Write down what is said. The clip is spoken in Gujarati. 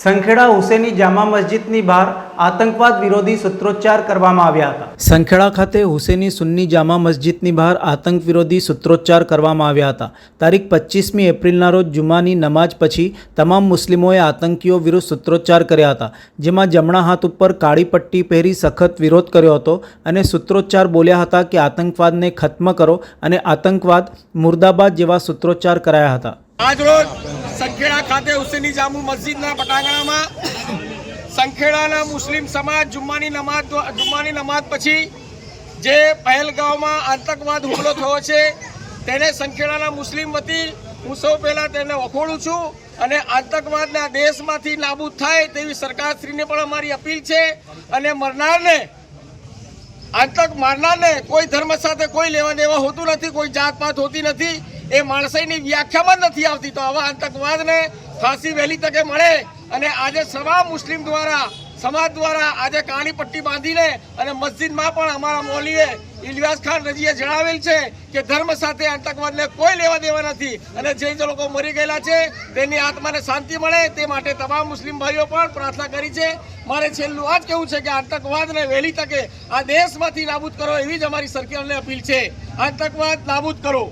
સંખેડા હુસેની જામા મસ્જિદની બહાર આતંકવાદ વિરોધી સૂત્રોચ્ચાર કરવામાં આવ્યા હતા. સંખેડા ખાતે હુસેની સુન્ની જામા મસ્જિદની બહાર આતંક વિરોધી સૂત્રોચ્ચાર કરવામાં આવ્યા હતા. તારીખ પચીસમી એપ્રિલના રોજ જુમાની નમાજ પછી તમામ મુસ્લિમોએ આતંકીઓ વિરુદ્ધ સૂત્રોચ્ચાર કર્યા હતા. જેમાં જમણા હાથ ઉપર કાળી પટ્ટી પહેરી સખત વિરોધ કર્યો હતો અને સૂત્રોચ્ચાર બોલ્યા હતા કે આતંકવાદને ખત્મ કરો અને આતંકવાદ મુર્દાબાદ જેવા સૂત્રોચ્ચાર કરાયા હતા. આજરોજ સંખેડા ખાતે હુસેની જામુ મસ્જિદના પટાંગણામાં સંખેડાના મુસ્લિમ સમાજ જુમ્માની નમાજ જુમ્માની નમાજ પછી જે પહેલગાંવમાં આતંકવાદ હુમલો થયો છે, તેને સંખેડાના મુસ્લિમ વતી હું સૌ પહેલાં તેને વખોડું છું અને આતંકવાદના દેશમાંથી નાબૂદ થાય તેવી સરકારશ્રીને પણ અમારી અપીલ છે અને મરનારને, આતંક મારનારને કોઈ ધર્મ સાથે કોઈ લેવા દેવા હોતું નથી, કોઈ જાત પાત હોતી નથી. એ માણસાઈની વ્યાખ્યામાં નથી આવતી. તો આવા આતંકવાદને ફાંસી વહેલી તકે મળે અને આજે સવા મુસ્લિમ દ્વારા, સમાજ દ્વારા આજે કાણી પટ્ટી બાંધીને અને મસ્જિદમાં પણ અમારા મૌલીએ ઇલિયાસ ખાન રજીએ જણાવેલ છે કે ધર્મ સાથે આતંકવાદને કોઈ લેવા દેવા નથી અને જે જે લોકો મરી ગયેલા છે તેની આત્માને શાંતિ મળે તે માટે તમામ મુસ્લિમ ભાઈઓ પણ પ્રાર્થના કરી છે. મારે છેલ્લું આ જ કહેવું છે કે આતંકવાદને વહેલી તકે આ દેશમાંથી નાબૂદ કરો એવી જ અમારી સરકારને અપીલ છે. આતંકવાદ નાબૂદ કરો.